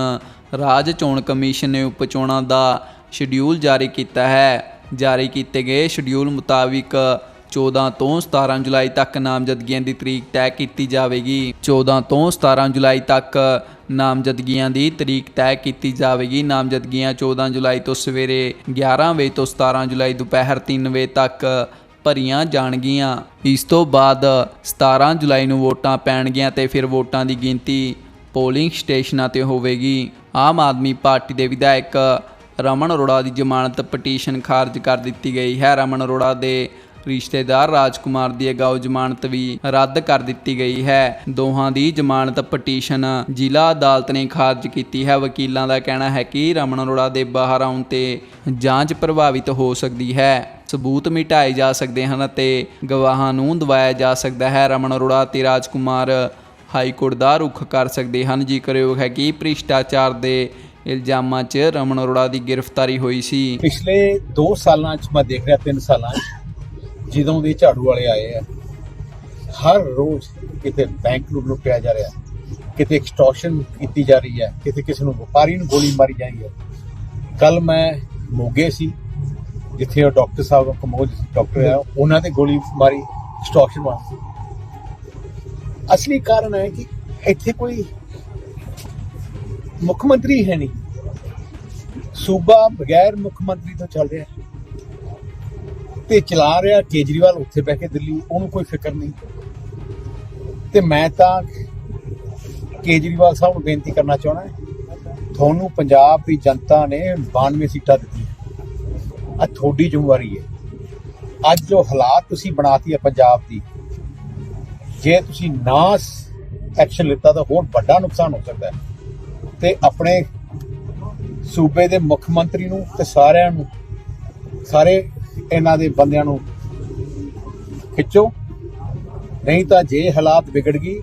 A: ਰਾਜ ਚੋਣ ਕਮਿਸ਼ਨ ਨੇ ਉਪ ਚੋਣਾਂ ਦਾ ਸ਼ਡਿਊਲ ਜਾਰੀ ਕੀਤਾ ਹੈ। ਜਾਰੀ ਕੀਤੇ ਗਏ ਸ਼ਡਿਊਲ ਮੁਤਾਬਿਕ 14 ਤੋਂ 17 ਜੁਲਾਈ ਤੱਕ ਨਾਮਜ਼ਦਗੀਆਂ ਦੀ ਤਰੀਕ ਤੈਅ ਕੀਤੀ ਜਾਵੇਗੀ। 14 ਤੋਂ 17 ਜੁਲਾਈ ਤੱਕ ਨਾਮਜ਼ਦਗੀਆਂ ਦੀ ਤਰੀਕ ਤੈਅ ਕੀਤੀ ਜਾਵੇਗੀ। ਨਾਮਜ਼ਦਗੀਆਂ 14 ਜੁਲਾਈ ਤੋਂ ਸਵੇਰੇ 11 ਵਜੇ ਤੋਂ 17 ਜੁਲਾਈ ਦੁਪਹਿਰ 3 ਵਜੇ ਤੱਕ ਭਰੀਆਂ ਜਾਣਗੀਆਂ। ਇਸ ਤੋਂ ਬਾਅਦ 17 ਜੁਲਾਈ ਨੂੰ ਵੋਟਾਂ ਪੈਣਗੀਆਂ ਤੇ ਫਿਰ ਵੋਟਾਂ ਦੀ ਗਿਣਤੀ ਪੋਲਿੰਗ ਸਟੇਸ਼ਨਾਂ ਤੇ ਹੋਵੇਗੀ। ਆਮ ਆਦਮੀ ਪਾਰਟੀ ਦੇ ਵਿਧਾਇਕ ਰਮਨ ਅਰੋੜਾ ਦੀ ਜ਼ਮਾਨਤ ਪਟੀਸ਼ਨ ਖਾਰਜ ਕਰ ਦਿੱਤੀ ਗਈ ਹੈ। ਰਮਨ ਅਰੋੜਾ ਦੇ ਰਿਸ਼ਤੇਦਾਰ ਰਾਜਕੁਮਾਰ ਦੀ ਅਗਾਊ ਜ਼ਮਾਨਤ ਵੀ ਰੱਦ ਕਰ ਦਿੱਤੀ ਗਈ ਹੈ। ਦੋਹਾਂ ਦੀ ਜ਼ਮਾਨਤ ਪਟੀਸ਼ਨ ਜ਼ਿਲ੍ਹਾ ਅਦਾਲਤ ਨੇ ਖਾਰਜ ਕੀਤੀ ਹੈ। ਵਕੀਲਾਂ ਦਾ ਕਹਿਣਾ ਹੈ ਕਿ ਰਮਨ ਅਰੋੜਾ ਦੇ ਬਾਹਰ ਆਉਣ ਤੇ ਜਾਂਚ ਪ੍ਰਭਾਵਿਤ ਹੋ ਸਕਦੀ ਹੈ। ਸਬੂਤ ਮਿਟਾਏ ਜਾ ਸਕਦੇ ਹਨ ਅਤੇ ਗਵਾਹਾਂ ਨੂੰ ਦਵਾਇਆ ਜਾ ਸਕਦਾ ਹੈ। ਰਮਨ ਅਰੋੜਾ ਤੇ ਰਾਜਕੁਮਾਰ ਹਾਈ ਕੋਰਟ ਦਾ ਰੁਖ ਕਰ ਸਕਦੇ ਹਨ। ਜ਼ਿਕਰਯੋਗ ਹੈ ਕਿ ਭ੍ਰਿਸ਼ਟਾਚਾਰ ਦੇ ਇਲਜ਼ਾਮਾਂ 'ਚ ਰਮਨ ਅਰੋੜਾ ਦੀ ਗ੍ਰਿਫਤਾਰੀ ਹੋਈ ਸੀ।
B: ਪਿਛਲੇ 2 ਸਾਲਾਂ ਚ ਮੈਂ ਦੇਖ ਰਿਹਾ 3 ਸਾਲਾਂ ਚ, ਜਦੋਂ ਦੇ ਝਾੜੂ ਵਾਲੇ ਆਏ ਆ, ਹਰ ਰੋਜ਼ ਕਿਤੇ ਬੈਂਕ ਨੂੰ ਲੁੱਟਿਆ ਜਾ ਰਿਹਾ, ਕਿਤੇ ਐਕਸਟੋਰਸ਼ਨ ਕੀਤੀ ਜਾ ਰਹੀ ਹੈ, ਕਿਤੇ ਕਿਸੇ ਨੂੰ ਵਪਾਰੀ ਨੂੰ ਗੋਲੀ ਮਾਰੀ ਜਾਂਦੀ ਹੈ। ਕੱਲ ਮੈਂ ਮੋਗੇ ਸੀ, ਜਿੱਥੇ ਉਹ ਡਾਕਟਰ ਸਾਹਿਬ ਕਮੋਜ ਡਾਕਟਰ ਆ, ਉਹਨਾਂ ਨੇ ਗੋਲੀ ਮਾਰੀ ਐਕਸਟੋਰਸ਼ਨ ਵਾਸਤੇ। ਅਸਲੀ ਕਾਰਨ ਹੈ ਕਿ ਇੱਥੇ ਕੋਈ ਮੁੱਖ ਮੰਤਰੀ ਹੈ ਨਹੀਂ। ਸੂਬਾ ਬਗੈਰ ਮੁੱਖ ਮੰਤਰੀ ਤੋਂ ਚੱਲ ਰਿਹਾ ਹੈ। ਤੇ ਚਲਾ ਰਿਹਾ ਕੇਜਰੀਵਾਲ ਉੱਥੇ ਬਹਿ ਕੇ ਦਿੱਲੀ, ਉਹਨੂੰ ਕੋਈ ਫਿਕਰ ਨਹੀਂ। ਤੇ ਮੈਂ ਤਾਂ ਕੇਜਰੀਵਾਲ ਸਾਹਿਬ ਨੂੰ ਬੇਨਤੀ ਕਰਨਾ ਚਾਹਣਾ ਤੁਹਾਨੂੰ ਪੰਜਾਬ ਦੀ ਜਨਤਾ ਨੇ 92 ਸੀਟਾਂ ਦਿੱਤੀਆਂ। ਆ ਤੁਹਾਡੀ ਜ਼ਿੰਮੇਵਾਰੀ ਹੈ। ਅੱਜ ਜੋ ਹਾਲਾਤ ਤੁਸੀਂ ਬਣਾਤੀ ਹੈ ਪੰਜਾਬ ਦੀ, ਜੇ ਤੁਸੀਂ ਨਾ ਐਕਸ਼ਨ ਲਿੱਤਾ ਤਾਂ ਹੋਰ ਵੱਡਾ ਨੁਕਸਾਨ ਹੋ ਸਕਦਾ ਹੈ। ਤੇ ਆਪਣੇ ਸੂਬੇ ਦੇ ਮੁੱਖ ਮੰਤਰੀ ਨੂੰ ਤੇ ਸਾਰਿਆਂ ਨੂੰ ਸਾਰੇ ਇਹਨਾਂ ਦੇ ਬੰਦਿਆਂ ਨੂੰ ਖਿੱਚੋ। ਨਹੀਂ ਤਾਂ ਜੇ ਹਾਲਾਤ ਵਿਗੜ ਗਈ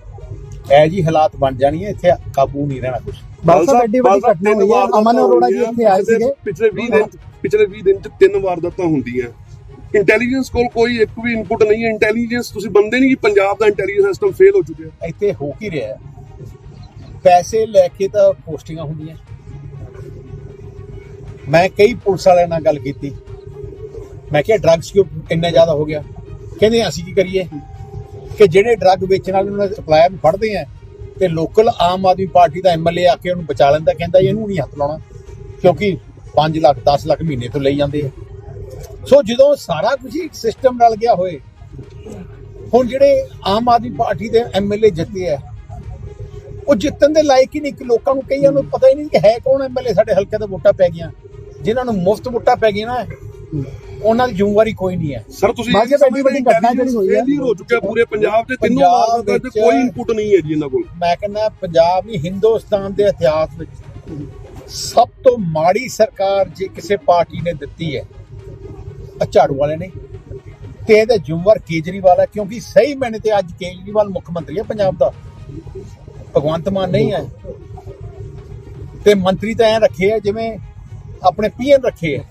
B: ਐ ਜੀ ਹਾਲਾਤ ਬਣ ਜਾਣੀ ਹੈ ਇੱਥੇ ਕਾਬੂ ਨਹੀਂ ਰਹਿਣਾ ਕੁਝ
C: ਬਾਲ ਸਾਹਿਬ ਐਡੀ ਵੱਡੀ ਘਟਨਾ ਹੋਈ ਹੈ। ਅਮਨ ਅਰੋੜਾ ਜੀ ਇੱਥੇ ਆਏ ਸੀਗੇ।
D: ਪਿਛਲੇ 20 ਦਿਨ ਪਿਛਲੇ 20 ਦਿਨ ਚ ਤਿੰਨ ਵਾਰਦਾਤਾਂ ਹੁੰਦੀਆਂ ਇੰਟੈਲੀਜੈਂਸ ਕੋਲ ਕੋਈ ਇੱਕ ਵੀ ਇਨਪੁਟ ਨਹੀਂ ਹੈ। ਇੰਟੈਲੀਜੈਂਸ ਤੁਸੀਂ ਬੰਦੇ ਨਹੀਂ ਕਿ ਪੰਜਾਬ ਦਾ ਇੰਟੈਲੀਜੈਂਸ ਸਿਸਟਮ ਫੇਲ ਹੋ ਚੁੱਕਿਆ।
B: ਇੱਥੇ ਹੋ ਕੀ ਰਿਹਾ ਹੈ? ਪੈਸੇ ਲੈ ਕੇ ਤਾਂ ਪੋਸਟਿੰਗਾਂ ਹੁੰਦੀਆਂ। ਮੈਂ ਕਈ ਪੁਲਿਸ ਵਾਲਿਆਂ ਨਾਲ ਗੱਲ ਕੀਤੀ। ਮੈਂ ਕਿਹਾ ਡਰੱਗਸ ਕਿਉਂ ਇੰਨਾ ਜ਼ਿਆਦਾ ਹੋ ਗਿਆ? ਕਹਿੰਦੇ, ਅਸੀਂ ਕੀ ਕਰੀਏ? ਕਿ ਜਿਹੜੇ ਡਰੱਗ ਵੇਚਣ ਵਾਲੇ ਉਹਨਾਂ ਦੇ ਸਪਲਾਇਰ ਨੂੰ ਫੜਦੇ ਆ, ਤੇ ਲੋਕਲ ਆਮ ਆਦਮੀ ਪਾਰਟੀ ਦਾ ਐਮਐਲਏ ਆ ਕੇ ਉਹਨੂੰ ਬਚਾ ਲੈਂਦਾ, ਕਹਿੰਦਾ, ਇਹਨੂੰ ਨਹੀਂ ਹੱਥ ਲਾਉਣਾ। ਕਿਉਂਕਿ 5 ਲੱਖ 10 ਲੱਖ ਮਹੀਨੇ ਤੋਂ ਲਈ ਜਾਂਦੇ ਆ। ਸੋ ਜਦੋਂ ਸਾਰਾ ਕੁਝ ਇੱਕ ਸਿਸਟਮ ਨਾਲ ਗਿਆ ਹੋਏ, ਹੁਣ ਜਿਹੜੇ ਆਮ ਆਦਮੀ ਪਾਰਟੀ ਦੇ ਐਮਐਲਏ ਜਿੱਤੇ ਆ ਉਹ ਜਿੱਤਣ ਦੇ ਲਾਇਕ ਹੀ ਨਹੀਂ ਕਿ ਲੋਕਾਂ ਨੂੰ ਕਈਆਂ ਨੂੰ ਪਤਾ ਹੀ ਨਹੀਂ ਕਿ ਹੈ ਕੌਣ ਐਮਐਲਏ ਸਾਡੇ ਹਲਕੇ ਦੇ ਵੋਟਾਂ ਪੈ ਗਈਆਂ। ਜਿਨ੍ਹਾਂ ਨੂੰ ਮੁਫਤ ਵੋਟਾਂ ਪੈ ਗਈਆਂ ਨਾ ਉਹਨਾਂ ਦੀ ਜ਼ਿੰਮੇਵਾਰੀ ਕੋਈ ਨਹੀਂ ਹੈ।
D: ਸਰ ਤੁਸੀਂ
C: ਸਾਹਿਬ ਐਡੀ ਵੱਡੀ ਘਟਨਾ ਜਿਹੜੀ ਹੋਈ ਹੈ।
D: ਫੇਲਿਅਰ ਹੋ ਚੁੱਕਿਆ ਪੂਰੇ ਪੰਜਾਬ ਤੇ ਤਿੰਨੋਂ ਵਾਰਦਾਤਾਂ
B: ਵਿੱਚ-
D: ਕੋਈ ਇਨਪੁਟ ਨਹੀਂ ਹੈ ਜੀ ਇਹਨਾਂ ਕੋਲ।
B: ਮੈਂ ਕਹਿੰਦਾ ਪੰਜਾਬ ਨਹੀਂ ਹਿੰਦੁਸਤਾਨ ਦੇ ਇਤਿਹਾਸ ਵਿੱਚ ਸਭ ਤੋਂ ਮਾੜੀ ਸਰਕਾਰ ਜੇ ਕਿਸੇ ਪਾਰਟੀ ਨੇ ਦਿੱਤੀ ਹੈ ਆ ਝਾੜੂ ਵਾਲੇ ਨੇ। ਤੇ ਇਹਦੇ ਜ਼ਿੰਮੇਵਾਰ ਕੇਜਰੀਵਾਲ ਹੈ ਕਿਉਂਕਿ ਸਹੀ ਮੈਨੇ ਤੇ ਅੱਜ ਕੇਜਰੀਵਾਲ ਮੁੱਖ ਮੰਤਰੀ ਹੈ ਪੰਜਾਬ ਦਾ। ਭਗਵੰਤ ਮਾਨ ਨਹੀਂ ਹੈ ਤੇ ਮੰਤਰੀ ਤਾਂ ਐ ਰੱਖੇ ਆ ਜਿਵੇਂ ਆਪਣੇ ਪੀਐਨ ਰੱਖੇ ਆ।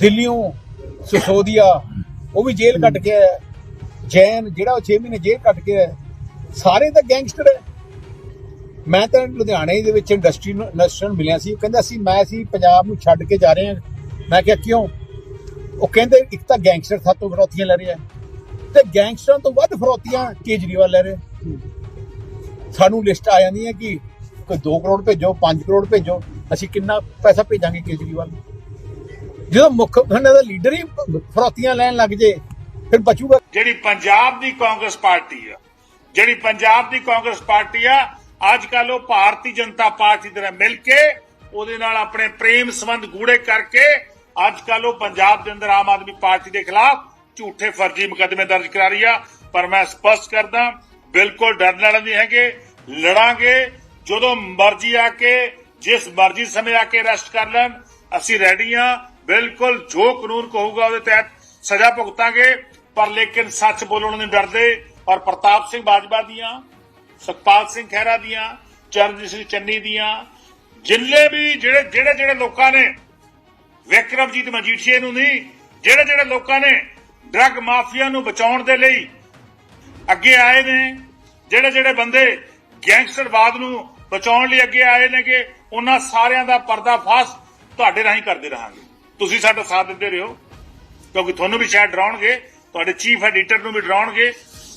B: ਦਿੱਲੀੋਂ ਸਿਸੋਦੀਆ, ਉਹ ਵੀ ਜੇਲ੍ਹ ਕੱਟ ਕੇ ਆਇਆ। ਜੈਨ, ਜਿਹੜਾ ਉਹ 6 ਮਹੀਨੇ ਜੇਲ੍ਹ ਕੱਟ ਕੇ ਆਇਆ। ਸਾਰੇ ਤਾਂ ਗੈਂਗਸਟਰ ਹੈ ਮੈਂ ਤਾਂ ਲੁਧਿਆਣੇ ਦੇ ਵਿੱਚ ਇੰਡਸਟਰੀ ਨੂੰ ਇੰਡਸਟਰੀ ਨੂੰ ਮਿਲਿਆ ਸੀ। ਉਹ ਕਹਿੰਦਾ ਸੀ, ਮੈਂ ਸੀ ਪੰਜਾਬ ਨੂੰ ਛੱਡ ਕੇ ਜਾ ਰਹੇ। ਹਾਂ ਮੈਂ ਕਿਹਾ, ਕਿਉਂ? ਉਹ ਕਹਿੰਦੇ, ਇੱਕ ਤਾਂ ਗੈਂਗਸਟਰ ਸਾਤੋਂ ਫਰੋਤੀਆਂ ਲੈ ਰਿਹਾ। ਤੇ ਗੈਂਗਸਟਰਾਂ ਤੋਂ ਵੱਧ ਫਰੋਤੀਆਂ ਕੇਜਰੀਵਾਲ ਲੈ ਰਿਹਾ। ਸਾਨੂੰ ਲਿਸਟ ਆ ਜਾਂਦੀ ਹੈ ਕਿ ਕੋਈ 2 ਕਰੋੜ ਭੇਜੋ 5 ਕਰੋੜ ਭੇਜੋ, ਅਸੀਂ ਕਿੰਨਾ ਪੈਸਾ ਭੇਜਾਂਗੇ ਕੇਜਰੀਵਾਲ ਜਦੋਂ ਮੁੱਖ ਉਹਨਾਂ ਦਾ ਲੀਡਰ ਹੀ ਫਰੋਤੀਆਂ ਲੈਣ ਲੱਗ ਜੇ, ਫਿਰ ਬਚੂਗਾ।
E: ਜਿਹੜੀ ਪੰਜਾਬ ਦੀ ਕਾਂਗਰਸ ਪਾਰਟੀ ਆ, ਜਿਹੜੀ ਪੰਜਾਬ ਦੀ ਕਾਂਗਰਸ ਪਾਰਟੀ ਆ ਅੱਜ ਕੱਲ ਉਹ ਭਾਰਤੀ ਜਨਤਾ ਪਾਰਟੀ ਦੇ ਨਾਲ ਮਿਲ ਕੇ ਉਹਦੇ ਨਾਲ ਆਪਣੇ ਪ੍ਰੇਮ ਸੰਬੰਧ ਗੂੜੇ ਕਰਕੇ ਅੱਜ ਕੱਲ ਉਹ ਪੰਜਾਬ ਦੇ ਅੰਦਰ ਆਮ ਆਦਮੀ ਪਾਰਟੀ ਦੇ ਖਿਲਾਫ ਝੂਠੇ ਫਰਜ਼ੀ ਮੁਕੱਦਮੇ ਦਰਜ ਕਰਾ ਰਹੀ ਆ। ਪਰ ਮੈਂ ਸਪਸ਼ਟ ਕਰਦਾ, ਬਿਲਕੁਲ ਡਰਨ ਵਾਲੇ ਨਹੀਂ ਹੈਗੇ। ਲੜਾਂਗੇ, ਜਦੋਂ ਮਰਜ਼ੀ ਆ ਕੇ, ਜਿਸ ਮਰਜ਼ੀ ਸਮੇਂ ਆ ਕੇ ਅਰੈਸਟ ਕਰ ਲੈਣ, ਅਸੀਂ ਰੈਡੀ ਆ ਬਿਲਕੁਲ ਜੋ ਕਾਨੂੰਨ ਕਹੂਗਾ ਉਹਦੇ ਤਹਿਤ ਸਜ਼ਾ ਭੁਗਤਾਂਗੇ, ਪਰ ਲੇਕਿਨ ਸੱਚ ਬੋਲਣ ਨਹੀਂ ਡਰਦੇ ਔਰ ਪ੍ਰਤਾਪ ਸਿੰਘ ਬਾਜਵਾ ਦੀਆਂ, ਸੁਖਪਾਲ ਸਿੰਘ ਖਹਿਰਾ ਦੀਆਂ, ਚਰਨਜੀਤ ਸਿੰਘ ਚੰਨੀ ਦੀਆਂ, ਜਿੰਨੇ ਵੀ ਜਿਹੜੇ ਜਿਹੜੇ ਜਿਹੜੇ ਲੋਕਾਂ ਨੇ, ਵਿਕਰਮਜੀਤ ਮਜੀਠੀਏ ਨੂੰ ਨਹੀਂ, ਜਿਹੜੇ ਜਿਹੜੇ ਲੋਕਾਂ ਨੇ ਡਰੱਗ ਮਾਫੀਆ ਨੂੰ ਬਚਾਉਣ ਦੇ ਲਈ ਅੱਗੇ ਆਏ ਨੇ, ਜਿਹੜੇ ਜਿਹੜੇ ਬੰਦੇ ਗੈਂਗਸਟਰਵਾਦ ਨੂੰ ਬਚਾਉਣ ਲਈ ਅੱਗੇ ਆਏ ਨੇ ਕਿ ਉਹਨਾਂ ਸਾਰਿਆਂ ਦਾ ਪਰਦਾਫਾਸ਼ ਤੁਹਾਡੇ ਰਾਹੀਂ ਕਰਦੇ ਰਹਾਂਗੇ। ਤੁਸੀਂ ਸਾਡਾ ਸਾਥ ਦਿੰਦੇ ਰਹੋ, ਕਿਉਂਕਿ ਤੁਹਾਨੂੰ ਵੀ ਸ਼ਾਇਦ ਡਰਾਉਣਗੇ, ਤੁਹਾਡੇ ਚੀਫ ਐਡੀਟਰ ਨੂੰ ਵੀ ਡਰਾਉਣਗੇ,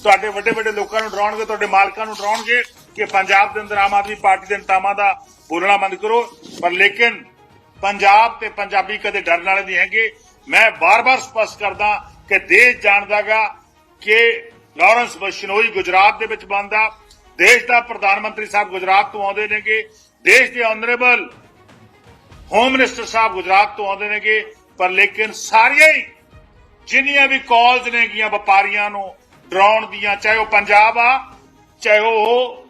E: ਤੁਹਾਡੇ ਵੱਡੇ ਵੱਡੇ ਲੋਕਾਂ ਨੂੰ ਡਰਾਉਣਗੇ, ਤੁਹਾਡੇ ਮਾਲਕਾਂ ਨੂੰ ਡਰਾਉਣਗੇ ਕਿ ਪੰਜਾਬ ਦੇ ਅੰਦਰ ਆਮ ਆਦਮੀ ਪਾਰਟੀ ਦੇ ਨੇਤਾਵਾਂ ਦਾ ਬੋਲਣਾ ਬੰਦ ਕਰੋ। ਪਰ ਲੇਕਿਨ ਪੰਜਾਬ ਤੇ ਪੰਜਾਬੀ ਕਦੇ ਡਰਨ ਵਾਲੇ ਨਹੀਂ ਹੈਗੇ। ਮੈਂ ਬਾਰ-ਬਾਰ ਸਪਸ਼ਟ ਕਰਦਾ ਕਿ ਦੇਸ਼ ਜਾਣਦਾਗਾ ਕਿ ਲਾਰੈਂਸ ਬਸ਼ਨੋਈ ਗੁਜਰਾਤ ਦੇ ਵਿੱਚ ਬੰਦਾ ਦੇਸ਼ ਦਾ ਪ੍ਰਧਾਨ ਮੰਤਰੀ ਸਾਹਿਬ ਗੁਜਰਾਤ ਤੋਂ ਆਉਂਦੇ ਨੇਗੇ, ਦੇਸ਼ ਦੇ ਆਨਰੇਬਲ ਹੋਮ ਮਿਨਿਸਟਰ ਸਾਹਿਬ ਗੁਜਰਾਤ ਤੋਂ ਆਉਂਦੇ ਨੇਗੇ, ਪਰ ਲੇਕਿਨ ਸਾਰੀਆਂ ਹੀ ਜਿੰਨੀਆਂ ਵੀ ਕਾਲਸ ਨੇਗੀਆਂ ਵਪਾਰੀਆਂ ਨੂੰ, ਡਰਾਉਣ ਦੀਆਂ, ਚਾਹੇ ਉਹ ਪੰਜਾਬ ਆ, ਚਾਹੇ ਉਹ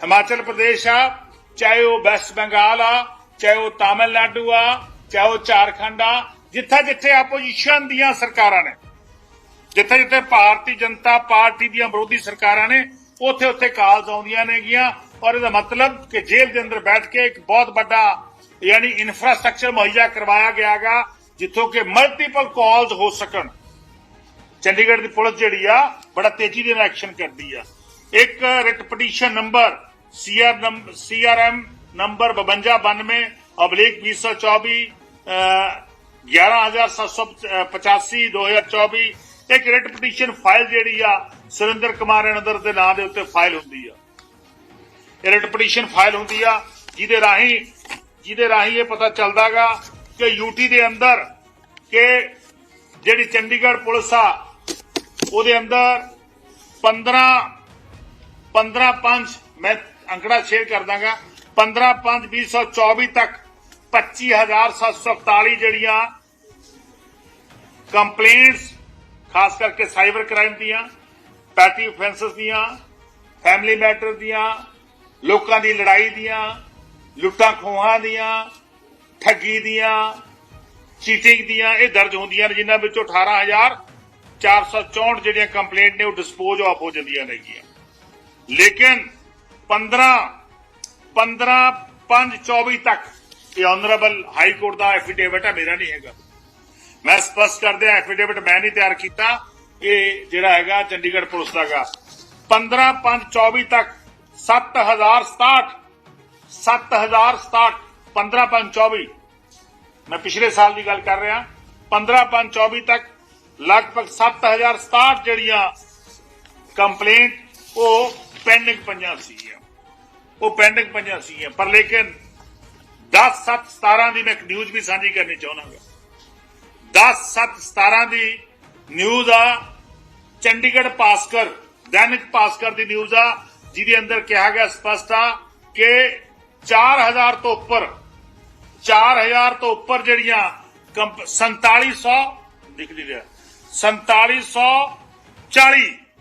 E: ਹਿਮਾਚਲ ਪ੍ਰਦੇਸ਼ ਆ, ਚਾਹੇ ਉਹ ਵੈਸਟ ਬੰਗਾਲ ਆ, ਚਾਹੇ ਉਹ ਤਾਮਿਲਨਾਡੂ ਆ, ਚਾਹੇ ਉਹ ਝਾਰਖੰਡ ਆ, ਜਿੱਥੇ ਜਿੱਥੇ ਆਪੋਜੀਸ਼ਨ ਦੀਆਂ ਸਰਕਾਰਾਂ ਨੇ, ਜਿੱਥੇ ਜਿੱਥੇ ਭਾਰਤੀ ਜਨਤਾ ਪਾਰਟੀ ਦੀਆਂ ਵਿਰੋਧੀ ਸਰਕਾਰਾਂ ਨੇ ਉੱਥੇ ਉੱਥੇ ਕਾਲਸ ਆਉਂਦੀਆਂ ਨੇਗੀਆਂ ਔਰ ਇਹਦਾ ਮਤਲਬ ਕਿ ਜੇਲ੍ਹ ਦੇ ਅੰਦਰ ਬੈਠ ਕੇ ਇੱਕ ਬਹੁਤ ਵੱਡਾ ਯਾਨੀ ਇਨਫਰਾਸਟ੍ਰਕਚਰ ਮੁਹੱਈਆ ਕਰਵਾਇਆ ਗਿਆਗਾ ਜਿੱਥੋਂ ਕਿ ਮਲਟੀਪਲ ਕਾਲਸ ਹੋ ਸਕਣ ਚੰਡੀਗੜ੍ਹ ਦੀ ਪੁਲਿਸ ਜਿਹੜੀ ਆ ਬੜਾ ਤੇਜ਼ੀ ਦੇ ਨਾਲ ਐਕਸ਼ਨ ਕਰਦੀ ਆ ਇੱਕ writ petition number CR number CRM number 5292 ਅਬਲਿਕ 2024 ਅਹ, 11785 2024 ਇੱਕ ਰਿਟ ਪਟੀਸ਼ਨ ਫਾਈਲ ਜਿਹੜੀ ਆ, ਸੁਰਿੰਦਰ ਕੁਮਾਰ ਅਨੰਦਰ ਦੇ ਨਾਂ ਦੇ ਉੱਤੇ ਫਾਈਲ ਹੁੰਦੀ ਆ। ਇਹ ਰਿਟ ਪਟੀਸ਼ਨ ਫਾਈਲ ਹੁੰਦੀ ਆ, ਜਿਹਦੇ ਰਾਹੀਂ ਜਿਹਦੇ ਰਾਹੀਂ ਇਹ ਪਤਾ ਚੱਲਦਾਗਾ ਕਿ ਯੂਟੀ ਦੇ ਅੰਦਰ ਕਿ ਜਿਹੜੀ ਚੰਡੀਗੜ੍ਹ ਪੁਲਿਸ ਆ, ਉਹਦੇ ਅੰਦਰ 15 15 5 ਮੈਂ ਅੰਕੜਾ ਸ਼ੇਅਰ ਕਰ ਦਾਂਗਾ 15 5 2024 ਤੱਕ 25741 ਜਿਹੜੀਆਂ ਕੰਪਲੇਂਟਸ ਖਾਸ ਕਰਕੇ ਸਾਈਬਰ ਕ੍ਰਾਈਮ ਦੀਆਂ, ਪੈਟੀ ਆਫੈਂਸਸ ਦੀਆਂ ਫੈਮਿਲੀ ਮੈਟਰ ਦੀਆਂ, ਲੋਕਾਂ ਦੀ ਲੜਾਈ ਦੀਆਂ, ਲੁੱਟਾਂ ਖੋਹਾਂ ਦੀਆਂ, ਠੱਗੀ ਦੀਆਂ ਚੀਟਿੰਗ ਦੀਆਂ, ਇਹ ਦਰਜ ਹੁੰਦੀਆਂ ਨੇ, ਜਿਨ੍ਹਾਂ ਵਿੱਚੋਂ 18464 ਜਿਹੜੀਆਂ ਕੰਪਲੇਂਟ ਨੇ, ਉਹ ਡਿਸਪੋਜ਼ ਆਫ ਹੋ ਜਾਂਦੀਆਂ ਨੇਗੀਆਂ ਲੇਕਿਨ 15 15 5 24 ਤੱਕ ਇਹ ਆਨਰੇਬਲ ਹਾਈ ਕੋਰਟ ਦਾ ਐਫੀਡੇਵਿਟ ਹੈ, ਮੇਰਾ ਨਹੀਂ ਹੈਗਾ। ਮੈਂ ਸਪਸ਼ਟ ਕਰਦਿਆਂ ਐਫੀਡੇਵਿਟ ਮੈਂ ਨਹੀਂ ਤਿਆਰ ਕੀਤਾ, ਇਹ ਜਿਹੜਾ ਹੈਗਾ ਚੰਡੀਗੜ੍ਹ ਪੁਲਿਸ ਦਾਗਾ 15 5 24 ਤੱਕ 7067 7067 15 5 24 ਮੈਂ ਪਿਛਲੇ ਸਾਲ ਦੀ ਗੱਲ ਕਰ ਰਿਹਾ 15 5 24 ਤੱਕ ਲਗਭਗ 7067 ਜਿਹੜੀਆਂ ਕੰਪਲੇਂਟ ਉਹ ਪੈਂਡਿੰਗ ਪਈਆਂ ਸੀਗੀਆਂ। ਉਹ ਪੈਂਡਿੰਗ ਪਈਆਂ ਸੀਗੀਆਂ, ਪਰ ਲੇਕਿਨ 10 7 17 ਦੀ ਮੈਂ ਇੱਕ ਨਿਊਜ਼ ਵੀ ਸਾਂਝੀ ਕਰਨੀ ਚਾਹੁੰਦਾ 10 7 17 ਦੀ ਨਿਊਜ਼ ਆ। ਚੰਡੀਗੜ੍ਹ ਪਾਸਕਰ ਦੈਨਿਕ ਪਾਸਕਰ ਦੀ ਨਿਊਜ਼ ਆ, ਜਿਹਦੇ ਅੰਦਰ ਕਿਹਾ ਗਿਆ ਸਪਸ਼ਟ ਆ ਕਿ 4000 ਤੋਂ ਉੱਪਰ 4000 ਤੋਂ ਉੱਪਰ ਜਿਹੜੀਆਂ ਕੰਪ- 4700 ਲਿਖ ਲਈ ਰਿਹਾ 4740